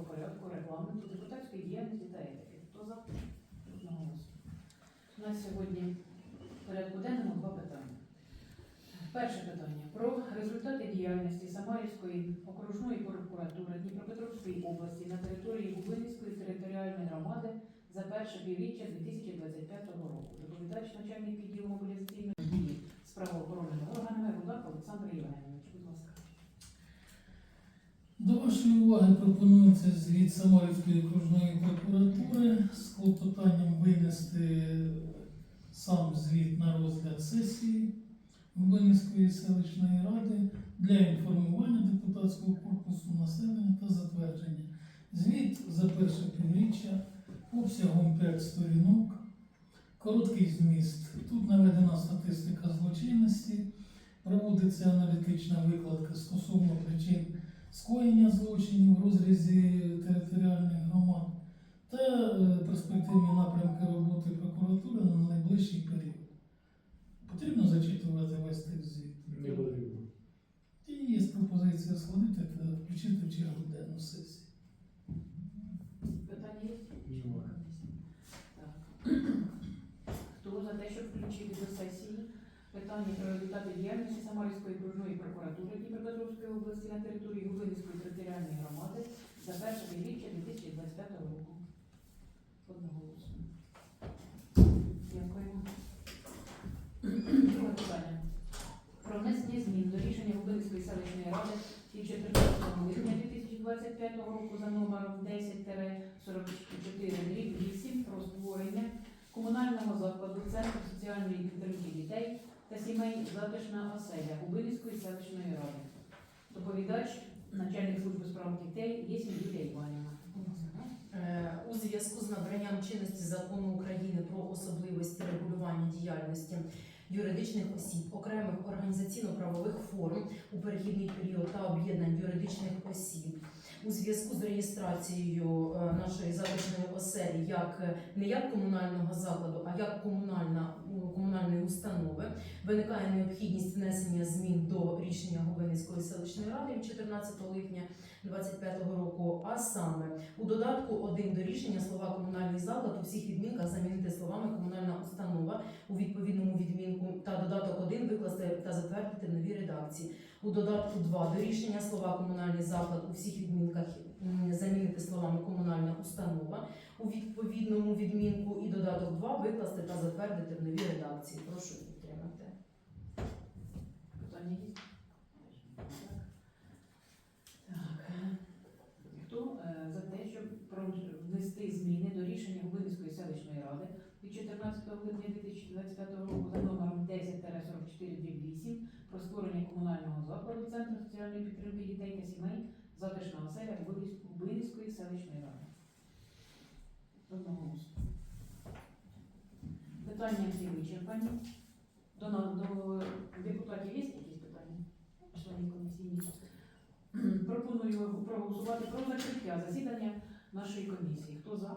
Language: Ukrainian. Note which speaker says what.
Speaker 1: правопорядку, регламенту, депутатської діяльності та етики. Хто за? Одноголосно. У сьогодні в порядку денному два питання. Перше питання про результати діяльності Самарівської окружної прокуратури Дніпропетровської області на території Губинської територіальної громади за перше півріччя 2025 року. Доповідач начальник відділу мобілізаційної дії з правоохоронними органами Рудак Олександр Євгенович.
Speaker 2: До вашої уваги пропонується звіт Самарівської окружної прокуратури з клопотанням винести сам звіт на розгляд сесії Губинської селищної ради для інформування депутатського корпусу населення та затвердження. Звіт за перше півріччя обсягом 5 сторінок. Короткий зміст. Тут наведена статистика злочинності, проводиться аналітична викладка стосовно причин скоєння злочинів в розрізі територіальних громад та е, перспективні напрямки роботи прокуратури на найближчий період. Потрібно зачитувати весь текст звіту.
Speaker 3: Не потрібно.
Speaker 2: І є пропозиція сходити та включити в чергу денну сесію.
Speaker 1: Питання є? Так. Хто за те, щоб включити до сесії питання про результати діяльності Самарівської окружної прокуратури Дніпропетровської області на території Губинської територіальної громади за перше півріччя 2025 року? Одноголосно. Дякуємо. Друге питання. Про внесення змін до рішення Губинської селищної ради від 14 липня 2025 року за номером 10-44 8 про створення комунального закладу Центру соціальної підтримки дітей та сімей затишна оселя Губинської селищної ради. Доповідач, начальник служби справ дітей Єсмін Юлія Іванівна.
Speaker 4: Е, у зв'язку з набранням чинності закону України про особливості регулювання діяльності юридичних осіб, окремих організаційно-правових форм у перехідний період та об'єднань юридичних осіб. У зв'язку з реєстрацією е, нашої залишної оселі як е, не як комунального закладу, а як комунальна комунальної установи виникає необхідність внесення змін до рішення Губинської селищної ради від 14 липня 2025 року, а саме у додатку 1 до рішення слова комунальний заклад у всіх відмінках замінити словами комунальна установа у та додаток 1 викласти та затвердити в новій редакції. У додатку 2 до рішення слова комунальний заклад у всіх відмінках замінити словами комунальна установа у відповідному відмінку і додаток 2 викласти та затвердити в новій редакції. Прошу підтримати.
Speaker 1: Питання є? Хто е, за те, щоб внести зміни до ради від 14 липня 2025 року за номером 10-44-8 про створення комунального закладу Центру соціальної підтримки дітей та сімей затишна оселя Губинської селищної ради? Питання всі вичерпані. До, до депутатів є якісь питання? Члені комісії? Пропоную проголосувати про закриття засідання нашої комісії. Хто за?